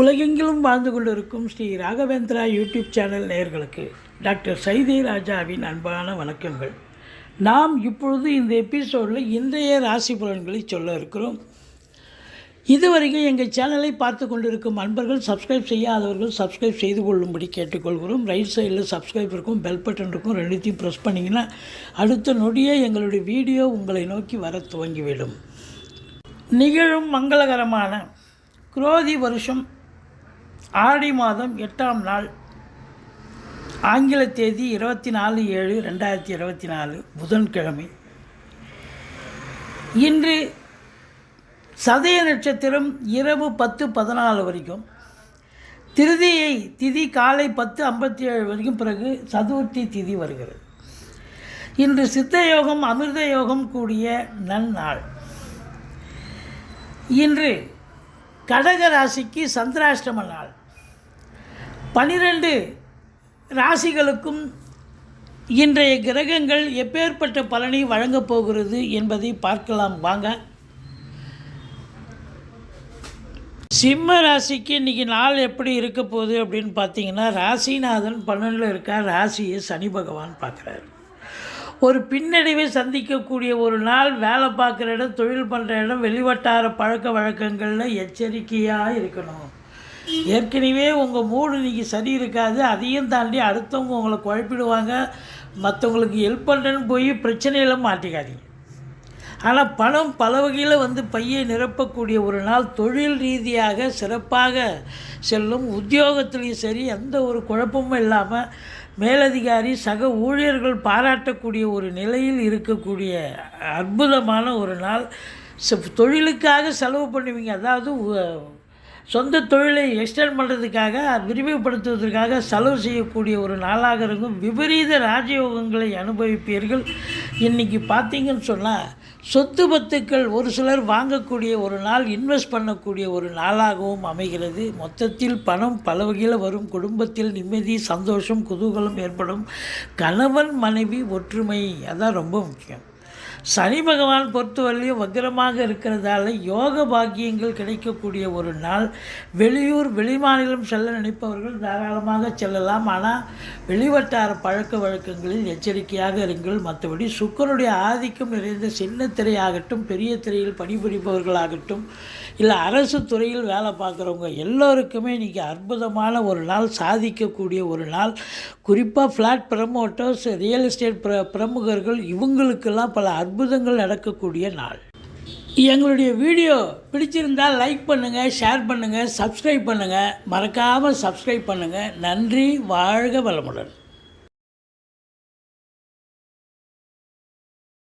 உலகெங்கிலும் வாழ்ந்து கொண்டிருக்கும் ஸ்ரீ ராகவேந்திரா யூடியூப் சேனல் நேயர்களுக்கு டாக்டர் சைதே ராஜாவின் அன்பான வணக்கங்கள். நாம் இப்பொழுது இந்த எபிசோடில் இன்றைய ராசி பலன்களை சொல்ல இருக்கிறோம். இதுவரைக்கும் எங்கள் சேனலை பார்த்து கொண்டிருக்கும் அன்பர்கள் சப்ஸ்கிரைப் செய்யாதவர்கள் சப்ஸ்கிரைப் செய்து கொள்ளும்படி கேட்டுக்கொள்கிறோம். ரைட் சைடில் சப்ஸ்கிரைப் இருக்கும் பெல் பட்டன் இருக்கும் ரெண்டுத்தையும் ப்ரெஸ் பண்ணிங்கன்னா அடுத்த நொடியே எங்களுடைய வீடியோ உங்களை நோக்கி வர துவங்கிவிடும். நிகழும் மங்களகரமான குரோதி வருஷம் ஆடி மாதம் எட்டாம் நாள் ஆங்கில தேதி இருபத்தி நாலு ஏழு ரெண்டாயிரத்தி இருபத்தி நாலு புதன்கிழமை. இன்று சதய நட்சத்திரம் இரவு பத்து பதினாலு வரைக்கும். திருதியை திதி காலை பத்து ஐம்பத்தி ஏழு வரைக்கும் பிறகு சதுர்த்தி திதி வருகிறது. இன்று சித்த யோகம் அமிர்த யோகம் கூடிய நன்னாள். இன்று கடக ராசிக்கு சந்திராஷ்டம நாள். பனிரெண்டு ராசிகளுக்கும் இன்றைய கிரகங்கள் எப்பேற்பட்ட பலனை வழங்கப் போகிறது என்பதை பார்க்கலாம். வாங்க. சிம்ம ராசிக்கு இன்றைக்கி நாள் எப்படி இருக்க போகுது அப்படின்னு பார்த்தீங்கன்னா ராசிநாதன் பன்னெண்டில் இருக்கார். ராசியை சனி பகவான் பார்க்குறாரு. ஒரு பின்னடைவை சந்திக்கக்கூடிய ஒரு நாள் வேலை பார்க்குற இடம் தொழில் பண்ணுற இடம் வெளிவட்டார பழக்க வழக்கங்களில் எச்சரிக்கையாக இருக்கணும். ஏற்கனவே உங்கள் மூடு இன்றைக்கி சரி இருக்காது அதையும் தாண்டி அடுத்தவங்க உங்களை குழப்பிடுவாங்க. மற்றவங்களுக்கு ஹெல்ப் பண்ணுறேன்னு போய் பிரச்சனையில் மாட்டிக்காதீங்க. ஆனால் பணம் பல வகையில் வந்து பையை நிரப்பக்கூடிய ஒரு நாள் தொழில் ரீதியாக சிறப்பாக செல்லும். உத்தியோகத்துலேயும் சரி எந்த ஒரு குழப்பமும் இல்லாமல் மேலதிகாரி சக ஊழியர்கள் பாராட்டக்கூடிய ஒரு நிலையில் இருக்கக்கூடிய அற்புதமான ஒரு நாள். தொழிலுக்காக செலவு பண்ணுவீங்க. அதாவது சொந்த தொழிலை எக்ஸ்டெண்ட் பண்ணுறதுக்காக விரிவுபடுத்துவதற்காக செலவு செய்யக்கூடிய ஒரு நாளாக இருக்கும். விபரீத ராஜயோகங்களை அனுபவிப்பீர்கள். இன்றைக்கி பார்த்தீங்கன்னு சொன்னால் சொத்து பத்துக்கள் ஒரு சிலர் வாங்கக்கூடிய ஒரு நாள் இன்வெஸ்ட் பண்ணக்கூடிய ஒரு நாளாகவும் அமைகிறது. மொத்தத்தில் பணம் பல வகையில் வரும். குடும்பத்தில் நிம்மதி சந்தோஷம் குதூகலம் ஏற்படும். கணவன் மனைவி ஒற்றுமை அதான் ரொம்ப முக்கியம். சனி பகவான் பொறுத்தவரையிலும் வக்கிரமாக இருக்கிறதால யோக பாக்கியங்கள் கிடைக்கக்கூடிய ஒரு நாள். வெளியூர் வெளிமாநிலம் செல்ல நினைப்பவர்கள் தாராளமாக செல்லலாம். ஆனால் வெளிவட்டார பழக்க வழக்கங்களில் எச்சரிக்கையாக இருங்கள். மற்றபடி சுக்கரனுடைய ஆதிக்கம் நிறைந்த சின்ன திரையாகட்டும் பெரிய திரையில் பணிபுரிபவர்களாகட்டும் இல்லை அரசு துறையில் வேலை பார்க்குறவங்க எல்லோருக்குமே இன்றைக்கி அற்புதமான ஒரு நாள் சாதிக்கக்கூடிய ஒரு நாள். குறிப்பாக ஃப்ளாட் ப்ரமோட்டர்ஸ் ரியல் எஸ்டேட் பிர பிரமுகர்கள் இவங்களுக்கெல்லாம் பல அற்புதங்கள் நடக்கக்கூடிய நாள். எங்களுடைய வீடியோ பிடிச்சிருந்தால் லைக் பண்ணுங்கள் ஷேர் பண்ணுங்கள் சப்ஸ்கிரைப் பண்ணுங்கள் மறக்காமல் சப்ஸ்கிரைப் பண்ணுங்கள் நன்றி வாழ்க வளமுடன்.